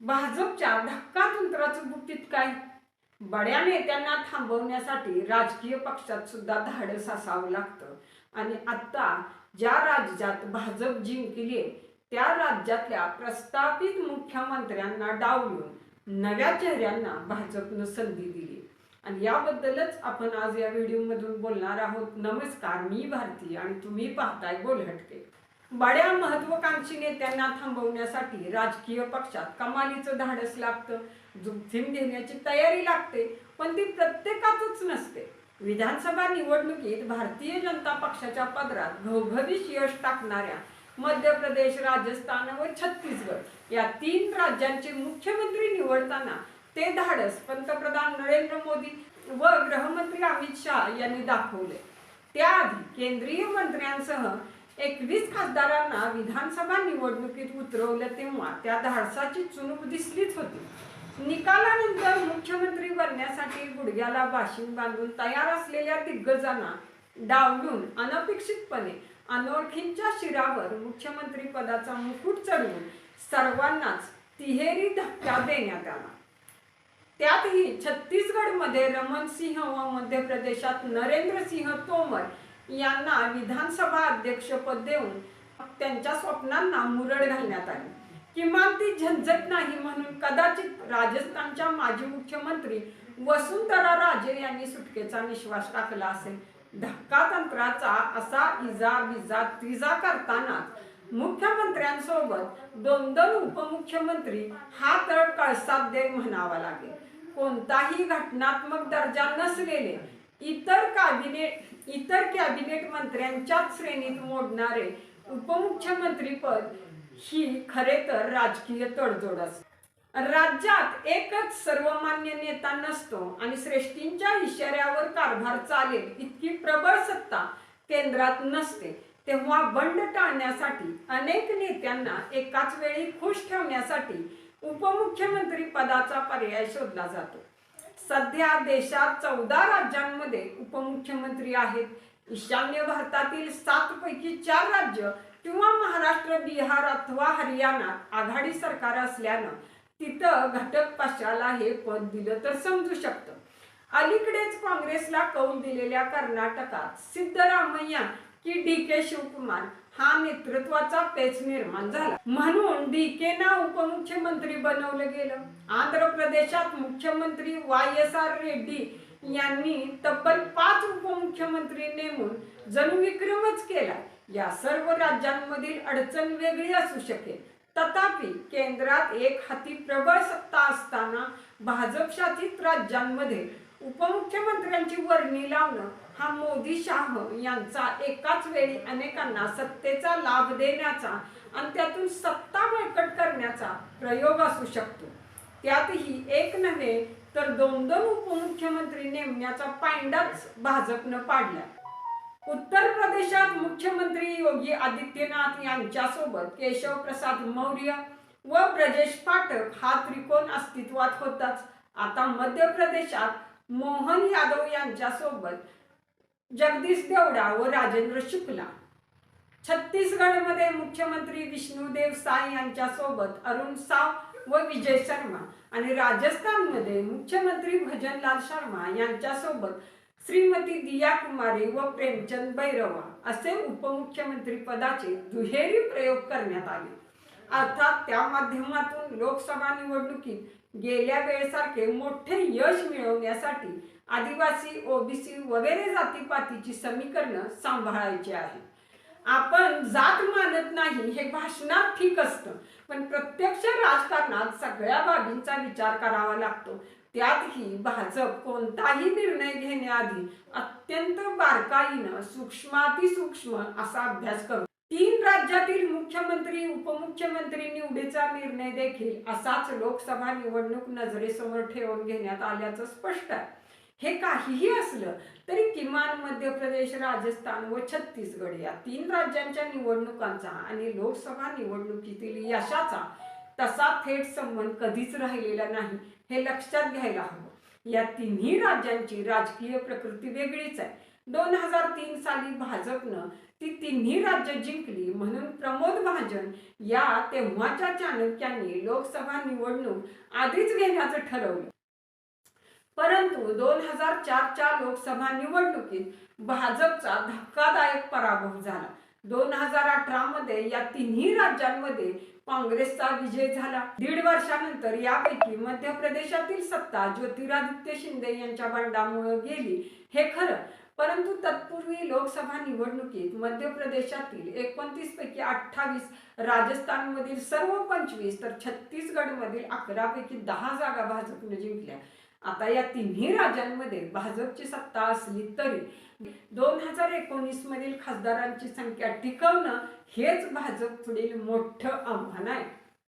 भाजपच्या धक्का तंत्राचं गुपित काय? बड्या नेत्यांना थांबवण्यासाठी राजकीय पक्षात सुद्धा धाडस असावं लागतं. आणि आता ज्या राज्यात भाजप जिंकली त्या राज्यातल्या प्रस्थापित मुख्यमंत्र्यांना डावलून नव्या चेहऱ्यांना भाजपनं संधी दिली आणि याबद्दलच आपण आज या व्हिडिओमधून बोलणार आहोत. नमस्कार मी भारती आणि तुम्ही पाहताय बोलहटके बड्या महत्वाकांक्षी नेत्यांना थांबवण्यासाठी राजकीय पक्षात कमालीचं धाडस लागतं जोखीम घेण्याची तयारी लागते पण ती प्रत्येकातच नसते. विधानसभा निवडणुकीत भारतीय जनता पक्षाच्या पदरात घवघवीत यश टाकणाऱ्या मध्य प्रदेश राजस्थान व छत्तीसगड या तीन राज्यांचे मुख्यमंत्री निवडताना ते धाडस पंतप्रधान नरेंद्र मोदी व गृहमंत्री अमित शहा यांनी दाखवले. त्याआधी केंद्रीय मंत्र्यांसह एकवीस खासदारांना विधानसभा निवडणुकीत उतरवलं तेव्हा त्या धाडसाची चुणूक दिसलीच होती. निकालानंतर मुख्यमंत्री बनण्यासाठी गुडघ्याला बाशिंग बांधून तयार असलेल्या दिग्गजांना डावलून अनपेक्षितपणे अनोळखींच्या शिरावर मुख्यमंत्री पदाचा मुकुट चढवून सर्वांनाच तिहेरी धक्का देण्यात आला. त्यातही छत्तीसगडमध्ये रमण सिंह व मध्य प्रदेशात नरेंद्र सिंह तोमर यांना विधानसभा अध्यक्षपद देऊन त्यांच्या स्वप्नांना मुरड घालण्यात आली. किमान ती झंझट नाही म्हणून कदाचित राजस्थानच्या माजी मुख्यमंत्री वसुंधरा राजे यांनी सुटकेचा निश्वास टाकला असेल. धक्का तंत्राचा असा इजा विजा तिजा करतानाच मुख्यमंत्र्यांसोबत दोन दोन उपमुख्यमंत्री हा तर कळसाध्य म्हणावा लागेल. कोणताही घटनात्मक दर्जा नसलेले इतर कॅबिनेट इतर कॅबिनेट मंत्र्यांच्याच श्रेणीत मोडणारे उपमुख्यमंत्री पद ही खरे तर राजकीय तडजोड असते. राज्यात एकच सर्वमान्य नेता नसतो आणि श्रेष्ठींच्या इशाऱ्यावर कारभार चालेल इतकी प्रबळ सत्ता केंद्रात नसते. तेव्हा बंड टाळण्यासाठी अनेक नेत्यांना एकाच वेळी खुश ठेवण्यासाठी उपमुख्यमंत्री पदाचा पर्याय शोधला जातो. सध्या देशात चौदा राज्यांमध्ये उपमुख्यमंत्री आहेत. ईशान्य भारतातील सात पैकी चार राज्य किंवा महाराष्ट्र बिहार अथवा हरियाणा आघाडी सरकार असल्यानं तिथं घटक पक्षाला हे पद दिलं तर समजू शकतं. अलीकडेच काँग्रेसला कौल दिलेल्या कर्नाटकात सिद्धरामय्या की डी के शिवकुमार हा नेतृत्वाचा पेच निर्माण झाला. म्हणून डी के ना उपमुख्यमंत्री बनवलं गेलं. आंध्र प्रदेशात मुख्यमंत्री वाय एस आर रेड्डी यांनी तब्बल पाच उपमुख्यमंत्री नेमून जणू विक्रमच केला. या सर्व राज्यांमधील अडचण वेगळी असू शकेल. तथापि केंद्रात एक हाती प्रबळ सत्ता असताना भाजप शासित राज्यांमध्ये उपमुख्यमंत्र्यांची वर्णी लावणं हा मोदी शाह यांचा एकाच वेळी अनेकांना सत्तेचा लाभ देण्याचा आणि त्यातून सत्ता बळकट करण्याचा प्रयोग असू शकतो. त्यातही एक नव्हे तर दोन दोन उपमुख्यमंत्री नेमण्याचा पायंडाच भाजपनं पाडला उत्तर प्रदेशात मुख्यमंत्री योगी आदित्यनाथ यांच्यासोबत केशव प्रसाद मौर्य व ब्रजेश पाठक हा त्रिकोण अस्तित्वात होताच. आता मध्य प्रदेशात मोहन यादव यांच्यासोबत जगदीश देवडा व राजेंद्र शुक्ला. छत्तीसगडमध्ये मुख्यमंत्री विष्णुदेव साय यांच्यासोबत अरुण साव व विजय शर्मा आणि राजस्थानमध्ये मुख्यमंत्री भजनलाल शर्मा यांच्यासोबत श्रीमती दिया कुमारी व प्रेमचंद बैरवा असे उपमुख्यमंत्री पदाचे दुहेरी प्रयोग करण्यात आले. अर्थात त्या माध्यमातून लोकसभा निवडणुकीत गेल्या वेळेसारखे मोठे यश मिळवण्यासाठी आदिवासी ओबीसी वगैरे जातीपातीची समीकरणं सांभाळायची आहे आपण जात मानत नाही हे भाषणात ठीक असतं पण प्रत्यक्ष राजकारणात सगळ्या बाबींचा विचार करावा लागतो. त्यातही भाजप कोणताही निर्णय घेण्याआधी अत्यंत बारकाईनं सूक्ष्मातिसूक्ष्म असा अभ्यास करतो तीन राज्यातील मुख्यमंत्री उपमुख्यमंत्री निवडीचा निर्णय देखील असाच लोकसभा निवडणूक नजरेसमोर ठेवून घेण्यात आल्याचं स्पष्ट आहे. हे काहीही असलं तरी किमान मध्य प्रदेश राजस्थान व छत्तीसगड या तीन राज्यांच्या निवडणुकांचा आणि लोकसभा निवडणुकीतील यशाचा तसा थेट संबंध कधीच राहिलेला नाही हे लक्षात घ्यायला हवं. या तिन्ही राज्यांची राजकीय प्रकृती वेगळीच आहे. दोन हजार तीन साली भाजपनं ती तिन्ही राज्य जिंकली म्हणून प्रमोद महाजन या तेव्हाच्या चाणक्यांनी लोकसभा निवडणूक आधीच घेण्याचं ठरवलं. परंतु दोन हजार चारच्या लोकसभा निवडणुकीत भाजपचा धक्कादायक पराभव झाला. दोन हजार अठरा मध्ये या तिन्ही राज्यांमध्ये काँग्रेसचा विजय झाला. दीड वर्षानंतर यापैकी मध्य प्रदेशातील सत्ता ज्योतिरादित्य शिंदे यांच्या बंडामुळे गेली. हे खरं परंतु तत्पूर्वी लोकसभा निवडणुकीत मध्य प्रदेशातील एकोणतीस पैकी अठ्ठावीस राजस्थानमधील सर्व पंचवीस तर छत्तीसगडमधील अकरा पैकी दहा जागा भाजपने जिंकल्या. आता या तिन्ही राज्यांमध्ये भाजपची सत्ता असली तरी दोन हजार एकोणीस मधील खासदारांची संख्या टिकवणं हेच भाजप पुढील मोठं आव्हान आहे.